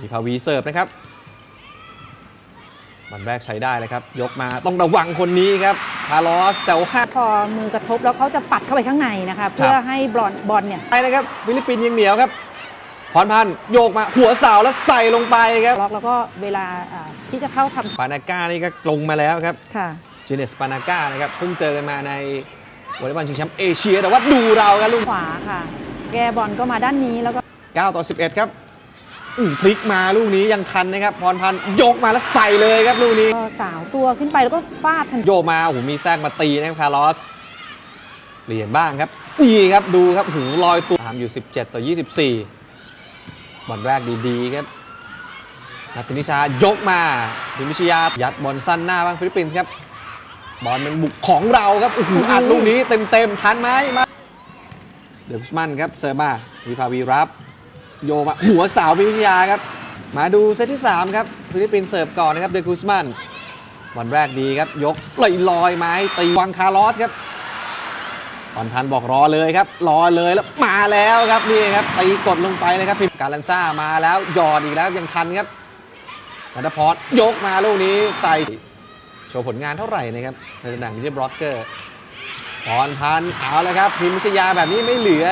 มีพาวีเสิร์ฟนะครับบอลแรกใช้ได้เลยครับ ยกมาต้องระวังคนนี้ครับคาร์ลอสแต่ว่าพอมือกระทบแล้วเขาจะปัดเข้าไปข้างในนะคะเพื่อให้บอลบอลเนี่ยไปนะครับฟิลิปปินส์ยิงเหนียวครับพรพันธ์โยกมาหัวเสาแล้วใส่ลงไปครับล็อกแล้วก็เวลาอ่าที่จะเข้าทปานาก้านี่ก็ลงมาแล้วครับำค่ะจีเนสปานาก้านะครับเพิ่งเจอกันมาในวอลเลย์บอลชิงแชมป์เอเชีย แต่ว่าดูเราครับลูกขวาค่ะ แกบอลก็มาด้านนี้แล้วก็ 9 ต่อ 11 ครับอืม พลิกมาลูกนี้ยังทันนะครับพรพันธ์ยกมาแล้วใส่เลยครับลูกนี้ก็สาวตัวขึ้นไปแล้วก็ฟาดทันทีโยกมาโอ้โหมีแทรกมาตีนะครับคาร์ลอสเปลี่ยนบ้างครับนี่ครับดูครับหูลอยตัวตามอยู่ 17 ต่อ 24บอลแรกดีๆครับนัทธินิชายกมาพิมพิชยายัดบอลสั้นหน้าบ้างฟิลิปปินส์ครับบอลเป็นบุกของเราครับโอ้โหอัดลูกนี้เต็มๆทันไหมมาเดลกุสมันครับเซอร์มาวีพาวีรับ โยมาหัวสาพิมพิชยาครับ มาดูเซตที่ 3 ครับฟิลิปปินส์เสิร์ฟก่อนนะครับเดลกุสมันบอลแรกดีครับ ยกลอยลอยไม้ตีวังคาร์ลอสครับบอลพันบอกรอเลยครับ รอเลยแล้วมาแล้วครับนี่ครับตีกดลงไปเลยครับพิมการันซ่ามาแล้วหยอดอีกแล้วยังทันครับนัทพรยกมาลูกนี้ใส่โชว์ผลงานเท่าไหร่นะครับในตำแหน่งมิดเดิลบล็อกเกอร์พรพันเอาแล้วครับพิมพิชยาแบบนี้ไม่เหลือ